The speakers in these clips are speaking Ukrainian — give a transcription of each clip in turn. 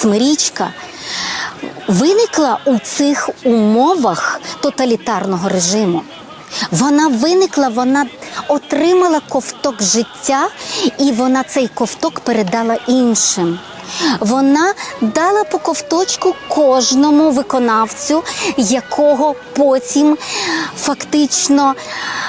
Смирічка виникла у цих умовах тоталітарного режиму. Вона виникла, вона отримала ковток життя, і вона цей ковток передала іншим. Вона дала по ковточку кожному виконавцю, якого потім фактично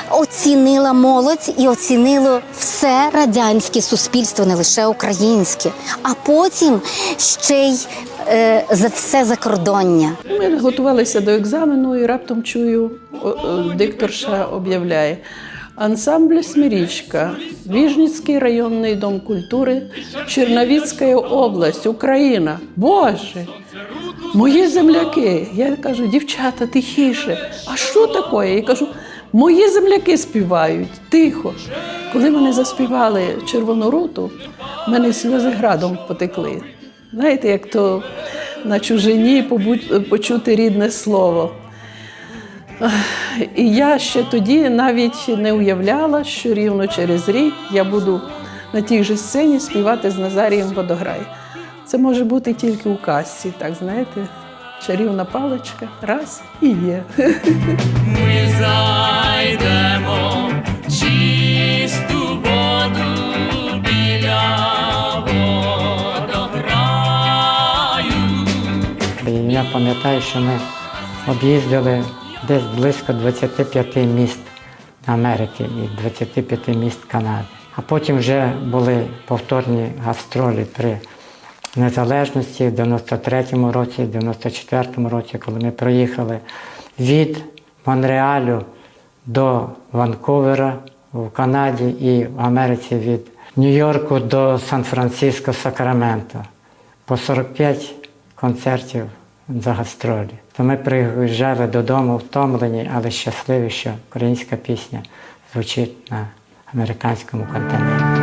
оцінила молодь і оцінило все радянське суспільство, не лише українське, а потім ще й е, за все закордоння. Ми готувалися до екзамену і раптом чую, о, дикторша об'являє. Ансамбль Смирічка, Віжницький районний дом культури, Черновіцька область, Україна. Боже! Мої земляки. Я кажу, дівчата, тихіше. А що таке? Я кажу, мої земляки співають, тихо. Коли вони заспівали червону руту, в мене сльози градом потекли. Знаєте, як то на чужині побуть- почути рідне слово. І я ще тоді навіть не уявляла, що рівно через рік я буду на тій же сцені співати з Назарієм Водограй. Це може бути тільки у казці, так знаєте, чарівна паличка, раз і є. Ми зайдемо чисту воду біля водограю. Я пам'ятаю, що ми об'їздили десь близько 25 міст Америки і 25 міст Канади. А потім вже були повторні гастролі при незалежності в 93-му році, в 94-му році, коли ми проїхали від Монреалю до Ванкувера в Канаді і в Америці від Нью-Йорку до Сан-Франциско, Сакраменто. По 45 концертів за гастролі. То ми приїжджали додому втомлені, але щасливі, що українська пісня звучить на американському континенті.